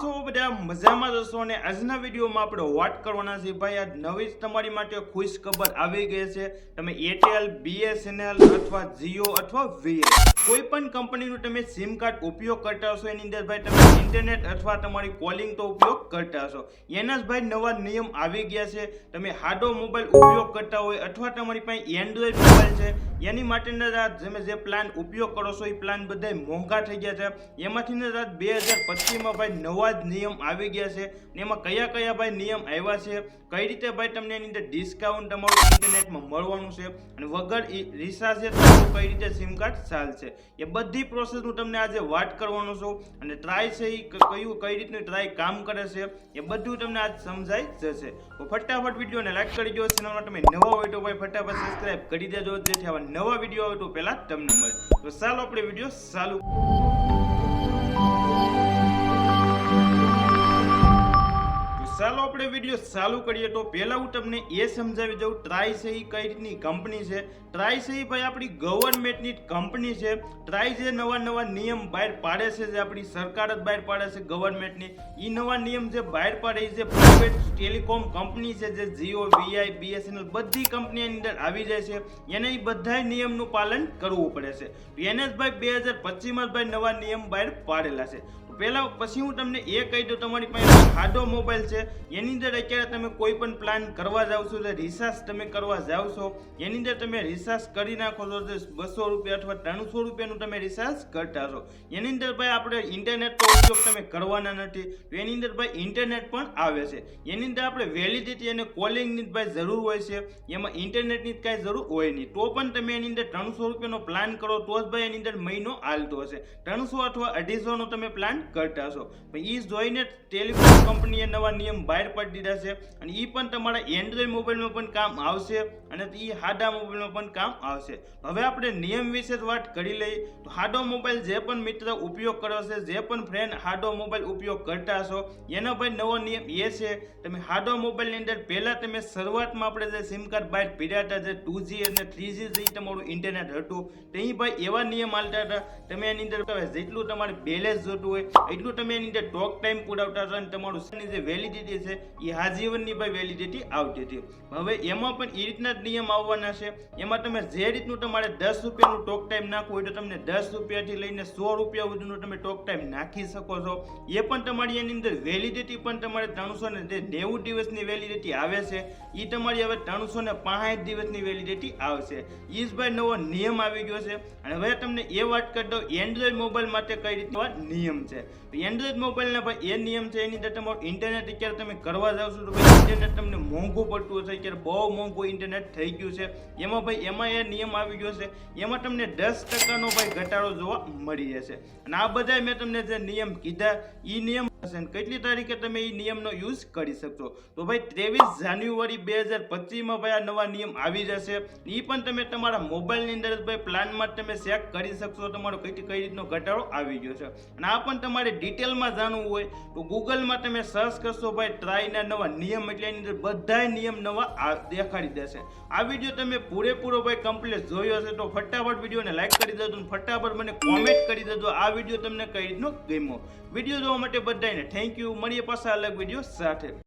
છો બધા મજામાં જશો અને આજના વિડીયોમાં આપણે વાત કરવાના છે ભાઈ, આજ નવી જ તમારી માટે ખુશ ખબર આવી ગઈ છે. તમે એરટેલ બીએસએનએલ અથવા જીઓ અથવા વીએસ કોઈ પણ કંપનીનું તમે સિમ કાર્ડ ઉપયોગ કરતા હશો, એની અંદર ભાઈ તમે ઇન્ટરનેટ અથવા તમારી કોલિંગ તો ઉપયોગ કરતા હશો. એના જ ભાઈ નવા નિયમ આવી ગયા છે. તમે હાડો મોબાઈલ ઉપયોગ કરતા હોય અથવા તમારી પાસે એન્ડ્રોઈડ મોબાઈલ છે, એની માટેના આ તમે જે પ્લાન ઉપયોગ કરો છો, એ પ્લાન બધા મોંઘા થઈ ગયા છે. એમાંથી બે હજાર પચીસમાં ભાઈ નવા જ નિયમ આવી ગયા છે ને એમાં કયા કયા ભાઈ નિયમ આવ્યા છે? કઈ રીતે ભાઈ તમને એની અંદર ડિસ્કાઉન્ટ તમારું ઇન્ટરનેટમાં મળવાનું છે? અને વગર રિચાર્જે તમારું કઈ રીતે સિમ કાર્ડ ચાલશે? એ બધી પ્રોસેસ હું તમને આજે વાત કરવાનો છું અને ટ્રાય છે એ કયું, કઈ રીતનું ટ્રાય કામ કરે છે એ બધું તમને આજ સમજાઈ જશે. તો ફટાફટ વિડીયોને લાઈક કરી દો ચેનલમાં તમે નવા હોય તો ભાઈ ફટાફટ સબસ્ક્રાઈબ કરી દેજો, જેથી આવા નવા વીડિયો આવે તો પહેલાં તમને મળે. તો ચાલો આપણે વીડિયો ચાલુ ચાલો આપણે વીડિયો ચાલુ કરીએ તો પહેલાં હું તમને એ સમજાવી દઉં ટ્રાય છે કઈ રીતની કંપની છે. ટ્રાય છે ભાઈ આપણી ગવર્મેન્ટની કંપની છે. ટ્રાય જે નવા નવા નિયમ બહાર પાડે છે જે આપણી સરકાર જ બહાર પાડે છે ગવર્મેન્ટની એ નવા નિયમ જે બહાર પાડે છે પ્રાઇવેટ ટેલિકોમ કંપની છે જે જીઓ વીઆઈ બીએસએનએલ બધી કંપની એની અંદર આવી જાય છે. એને એ બધા નિયમનું પાલન કરવું પડે છે. એન એસ ભાઈ બે હજાર પચીસમાં ભાઈ નવા નિયમ બહાર પાડેલા છે. પહેલા પછી હું તમને એ કહી દઉં, તમારી પાસે ખાડો મોબાઈલ છે. એની અંદર અત્યારે તમે કોઈ પણ પ્લાન કરવા જાવ છો, એટલે રિચાર્જ તમે કરવા જાવ છો, એની અંદર તમે રિચાર્જ કરી નાખો છો તો બસો રૂપિયા અથવા ત્રણસો રૂપિયાનું તમે રિચાર્જ કરતા છો એની અંદર ભાઈ આપણે ઇન્ટરનેટનો ઉપયોગ તમે કરવાના નથી. તો એની અંદર ભાઈ ઇન્ટરનેટ પણ આવે છે. એની અંદર આપણે વેલિડિટી અને કોલિંગની ભાઈ જરૂર હોય છે. એમાં ઇન્ટરનેટની કાંઈ જરૂર હોય નહીં. તો પણ તમે એની અંદર ત્રણસો રૂપિયાનો પ્લાન કરો, તો જ ભાઈ એની અંદર મહિનો હાલતો હશે. ત્રણસો અથવા અઢીસોનો તમે પ્લાન કરતા હશો. પણ એ જોઈને ટેલિકોમ કંપનીએ નવા નિયમ બહાર પાડી દીધા છે અને એ પણ તમારા એન્ડ્રોઈડ મોબાઈલમાં પણ કામ આવશે અને એ હાડા મોબાઈલમાં પણ કામ આવશે. હવે આપણે નિયમ વિશે વાત કરી લઈએ. તો હાડો મોબાઈલ જે પણ મિત્ર ઉપયોગ કરો છે, જે પણ ફ્રેન્ડ હાડો મોબાઈલ ઉપયોગ કરતા હશો, એનો ભાઈ નવો નિયમ એ છે, તમે હાડો મોબાઈલની અંદર પહેલાં તમે શરૂઆતમાં આપણે જે સિમ કાર્ડ બહાર પીડ્યા હતા, જે ટુ જી અને થ્રી જી જે તમારું ઇન્ટરનેટ હતું, તે ભાઈ એવા નિયમ હાલતા હતા, તમે એની અંદર જેટલું તમારે બેલેન્સ જોતું હોય એટલું તમે એની અંદર ટોક ટાઈમ પુરાવતા હતા અને તમારું જે વેલિડિટી છે, એ આજીવનની ભાઈ વેલિડિટી આવતી હતી. હવે એમાં પણ એ રીતના જ નિયમ આવવાના છે. એમાં તમે જે રીતનું તમારે દસ રૂપિયાનું ટોક ટાઈમ નાખવું હોય તો તમને દસ રૂપિયાથી લઈને સો રૂપિયા સુધીનું તમે ટોક ટાઈમ નાખી શકો છો. એ પણ તમારી એની અંદર વેલિડિટી પણ તમારે ત્રણસો ને નેવું દિવસની વેલિડિટી આવે છે એ તમારી હવે ત્રણસો ને પાંસઠ દિવસની વેલિડિટી આવશે. એ જ ભાઈ નવો નિયમ આવી ગયો છે. અને હવે તમને એ વાત કરી દઉં એન્ડ્રોઈડ મોબાઈલ માટે કઈ રીતનો નિયમ છે? એન્ડ્રોઈડ મોબાઈલના ભાઈ એ નિયમ છે, એની અંદર તમારું ઇન્ટરનેટ અત્યારે તમે કરવા જાવ છો, તો ભાઈ ઇન્ટરનેટ તમને મોંઘું પડતું હશે. અત્યારે બહુ મોંઘું ઇન્ટરનેટ થઈ ગયું છે. એમાં ભાઈ, એમાં એ નિયમ આવી ગયો છે. એમાં તમને દસ ટકાનો ભાઈ ઘટાડો જોવા મળી જશે અને આ બધા મેં તમને જે નિયમ કીધા એ નિયમ કેટલી તારીખે તમે એ નિયમનો યુઝ કરી શકશો? તો ભાઈ ત્રેવીસ જાન્યુઆરી બે હજાર પચીસમાં ભાઈ આ નવા નિયમ આવી જશે. એ પણ તમે તમારા મોબાઈલની અંદર જ ભાઈ પ્લાનમાં તમે ચેક કરી શકશો. તમારો કઈ કઈ રીતનો ઘટાડો આવી ગયો છે. અને આ પણ તમારે ડિટેલમાં જાણવું હોય, તો ગૂગલમાં તમે સર્ચ કરશો ભાઈ ટ્રાયના નવા નિયમ, એટલે એની અંદર બધાય નિયમ નવા દેખાડી દેશે. આ વીડિયો તમે પૂરેપૂરો ભાઈ કમ્પ્લીટ જોયો હશે, તો ફટાફટ વિડીયોને લાઈક કરી દેજો ફટાફટ મને કોમેન્ટ કરી દેજો આ વીડિયો તમને કઈ રીતનો ગમ્યો. વીડિયો જોવા માટે બધાને થેન્ક યુ મળીએ પાછા અલગ વીડિયો સાથે.